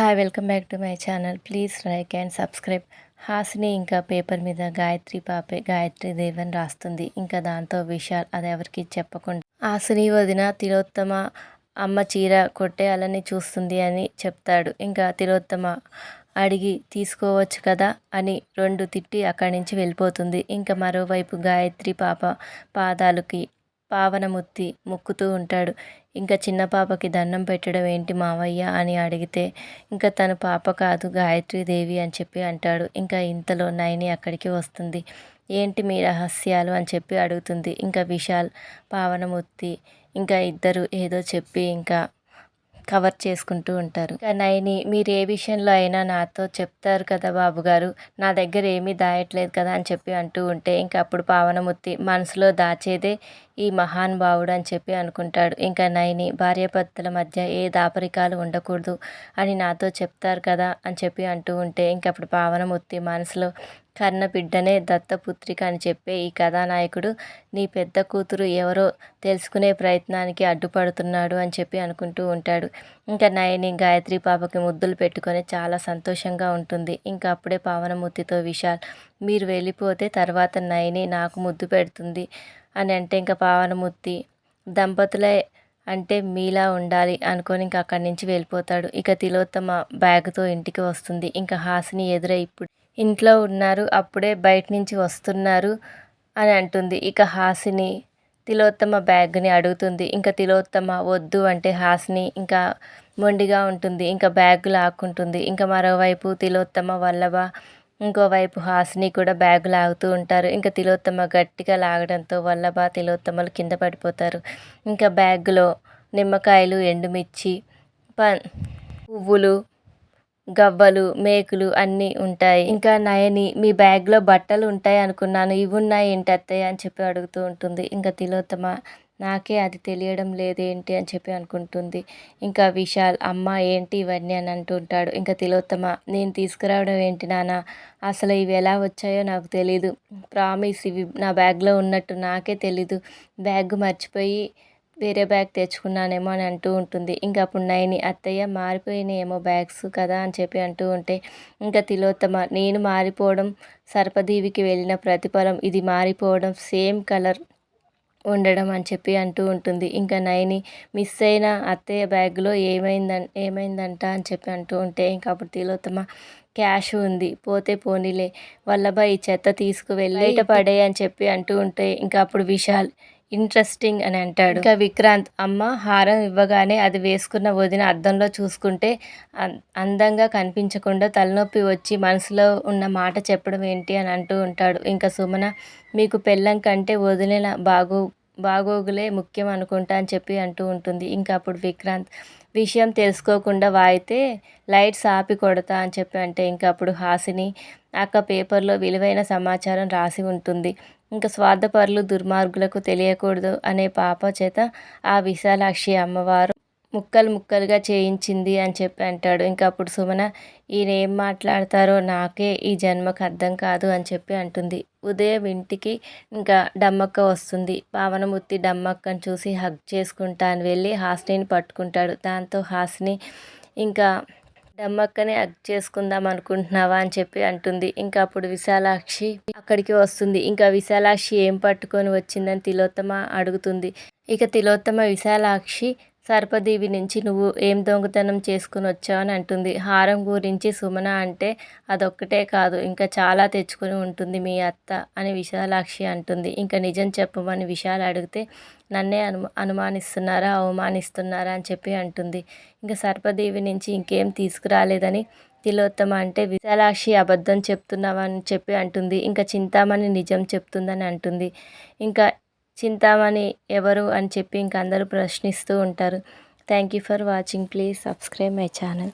Hi welcome back to my channel please like and subscribe Hasini ఇంకా paper మీద గాయత్రి పాపే గాయత్రి దేవన్ రాస్తుంది. ఇంకా దాంతో విశాల్ అది ఎవరికి చెప్పకుండా హాసిని వదిన తిలోత్తమ అమ్మ చీర కొట్టేయాలని చూస్తుంది అని చెప్తాడు. ఇంకా తిలోత్తమ అడిగి తీసుకోవచ్చు కదా అని రెండు తిట్టి అక్కడి నుంచి వెళ్ళిపోతుంది. ఇంకా మరోవైపు గాయత్రి పాప పాదాలకి పావనముత్తి మొక్కుతూ ఉంటాడు. ఇంకా చిన్న పాపకి దండం పెట్టడం ఏంటి మావయ్య అని అడిగితే ఇంకా తన పాప కాదు గాయత్రీదేవి అని చెప్పి అంటాడు. ఇంకా ఇంతలో నైని అక్కడికి వస్తుంది. ఏంటి మీ రహస్యాలు అని చెప్పి అడుగుతుంది. ఇంకా విశాల్ పావనమూర్తి ఇంకా ఇద్దరు ఏదో చెప్పి ఇంకా కవర్ చేసుకుంటూ ఉంటారు. ఇంకా నైని మీరు ఏ విషయంలో అయినా నాతో చెప్తారు కదా బాబు గారు నా దగ్గర ఏమీ దాయట్లేదు కదా అని చెప్పి అంటూ ఉంటే ఇంకా అప్పుడు పావనమూర్తి మనసులో దాచేదే ఈ మహాన్ భావుడు అని చెప్పి అనుకుంటాడు. ఇంకా నైని భార్యాభర్తల మధ్య ఏ దాపరికాలు ఉండకూడదు అని నాతో చెప్తారు కదా అని చెప్పి అంటూ ఉంటే ఇంకప్పుడు పావనమూర్తి మనసులో కన్నబిడ్డనే దత్తపుత్రిక అని చెప్పే ఈ కథానాయకుడు నీ పెద్ద కూతురు ఎవరో తెలుసుకునే ప్రయత్నానికి అడ్డుపడుతున్నాడు అని చెప్పి అనుకుంటూ ఉంటాడు. ఇంకా నయని గాయత్రి పాపకి ముద్దులు పెట్టుకొని చాలా సంతోషంగా ఉంటుంది. ఇంకా అప్పుడే పావనమూర్తితో విశాల్ మీరు వెళ్ళిపోతే తర్వాత నయని నాకు ముద్దు పెడుతుంది అని అంటే ఇంకా పావనమూర్తి దంపతులే అంటే మీలా ఉండాలి అనుకొని ఇంకా అక్కడి నుంచి వెళ్ళిపోతాడు. ఇక తిలోత్తమ బ్యాగ్తో ఇంటికి వస్తుంది. ఇంకా హాసిని ఎదురై ఇప్పుడు ఇంట్లో ఉన్నారు. అప్పుడే బయట నుంచి వస్తున్నారు అని అంటుంది. ఇక హాసిని తిలోత్తమ బ్యాగ్ని అడుగుతుంది. ఇంకా తిలోత్తమ వద్దు అంటే హాసిని ఇంకా మొండిగా ఉంటుంది. ఇంకా బ్యాగ్ లాక్కుంటుంది. ఇంకా మరోవైపు తిలోత్తమ వల్లభ ఇంకోవైపు హాసిని కూడా బ్యాగ్ లాగుతూ ఉంటారు. ఇంకా తిలోత్తమ గట్టిగా లాగడంతో వల్లభ తిలోత్తమలు కింద పడిపోతారు. ఇంకా బ్యాగ్లో నిమ్మకాయలు ఎండుమిర్చి ప పువ్వులు గవ్వలు మేకులు అన్నీ ఉంటాయి. ఇంకా నయని మీ బ్యాగ్లో బట్టలు ఉంటాయి అనుకున్నాను ఇవి ఉన్నాయి ఏంటి అత్తయ్య అని చెప్పి అడుగుతూ ఉంటుంది. ఇంకా తిలోత్తమ నాకే అది తెలియడం లేదేంటి అని చెప్పి అనుకుంటుంది. ఇంకా విశాల్ అమ్మ ఏంటి ఇవన్నీ అని అంటుంటాడు. ఇంకా తిలోత్తమ నేను తీసుకురావడం ఏంటి నాన్న? అసలు ఇవి ఎలా వచ్చాయో నాకు తెలీదు. ప్రామిస్ ఇవి నా బ్యాగ్లో ఉన్నట్టు నాకే తెలీదు. బ్యాగ్ మర్చిపోయి వేరే బ్యాగ్ తెచ్చుకున్నానేమో అని అంటూ ఉంటుంది. ఇంకా అప్పుడు నైని అత్తయ్య మారిపోయినాయేమో బ్యాగ్స్ కదా అని చెప్పి అంటూ ఉంటే ఇంకా తిలోత్తమ నేను మారిపోవడం సర్పదీవికి వెళ్ళిన ప్రతిఫలం ఇది మారిపోవడం సేమ్ కలర్ ఉండడం అని చెప్పి అంటూ ఉంటుంది. ఇంకా నైని మిస్ అయిన అత్తయ్య బ్యాగ్లో ఏమైందం ఏమైందంట? అని చెప్పి అంటూ ఉంటే ఇంకా అప్పుడు తిలోత్తమ క్యాష్ ఉంది. పోతే పోనీలే. వల్లభ ఈ చెత్త తీసుకువెళ్ళి బయట పడే అని చెప్పి అంటూ ఉంటే ఇంకా అప్పుడు విశాల్ ఇంట్రెస్టింగ్ అని అంటాడు. ఇంకా విక్రాంత్ అమ్మ హారం ఇవ్వగానే అది వేసుకున్న వదిన అద్దంలో చూసుకుంటే అందంగా కనిపించకుండా తలనొప్పి వచ్చి మనసులో ఉన్న మాట చెప్పడం ఏంటి అని అంటూ ఉంటాడు. ఇంకా సుమన మీకు పెళ్ళం కంటే వదిలిన బాగో బాగోగులే ముఖ్యం అనుకుంటా అని చెప్పి అంటూ ఉంటుంది. ఇంకా అప్పుడు విక్రాంత్ విషయం తెలుసుకోకుండా వాయితే లైట్స్ ఆపి కొడతా అని చెప్పి అంటే ఇంకా అప్పుడు హాసిని అక్క పేపర్లో విలువైన సమాచారం రాసి ఉంటుంది. ఇంకా స్వార్థపరులు దుర్మార్గులకు తెలియకూడదు అనే పాప చేత ఆ విశాలాక్షి అమ్మవారు ముక్కలు ముక్కలుగా చేయించింది అని చెప్పి అంటాడు. ఇంకా అప్పుడు సుమన ఈయన ఏం మాట్లాడతారో నాకే ఈ జన్మకు అర్థం కాదు అని చెప్పి అంటుంది. ఉదయం ఇంటికి ఇంకా డమ్మక్క వస్తుంది. పావనమూర్తి డమ్మక్కను చూసి హగ్ చేసుకుంటా అని వెళ్ళి హాస్నిని పట్టుకుంటాడు. దాంతో హాస్ని ఇంకా డమ్మక్కనే అగ్ చేసుకుందాం అనుకుంటున్నావా అని చెప్పి అంటుంది. ఇంకా అప్పుడు విశాలాక్షి అక్కడికి వస్తుంది. ఇంకా విశాలాక్షి ఏం పట్టుకొని వచ్చిందని తిలోత్తమ అడుగుతుంది. ఇక తిలోత్తమ విశాలాక్షి సర్పదేవి నుంచి నువ్వు ఏం దొంగతనం చేసుకుని వచ్చావు అని అంటుంది. హారం గురించి సుమన అంటే అదొక్కటే కాదు ఇంకా చాలా తెచ్చుకొని ఉంటుంది మీ అత్త అని విశాలాక్షి అంటుంది. ఇంకా నిజం చెప్పమని విశాలు అడిగితే నన్నే అను అనుమానిస్తున్నారా అవమానిస్తున్నారా అని చెప్పి అంటుంది. ఇంకా సర్పదేవి నుంచి ఇంకేం తీసుకురాలేదని తిలోత్తమ అంటే విశాలాక్షి అబద్ధం చెప్తున్నావని చెప్పి అంటుంది. ఇంకా చింతామణి నిజం చెప్తుందని అంటుంది. ఇంకా చింతామణి ఎవరు అని చెప్పి ఇంక అందరూ ప్రశ్నిస్తూ ఉంటారు. Thank you for watching please subscribe my channel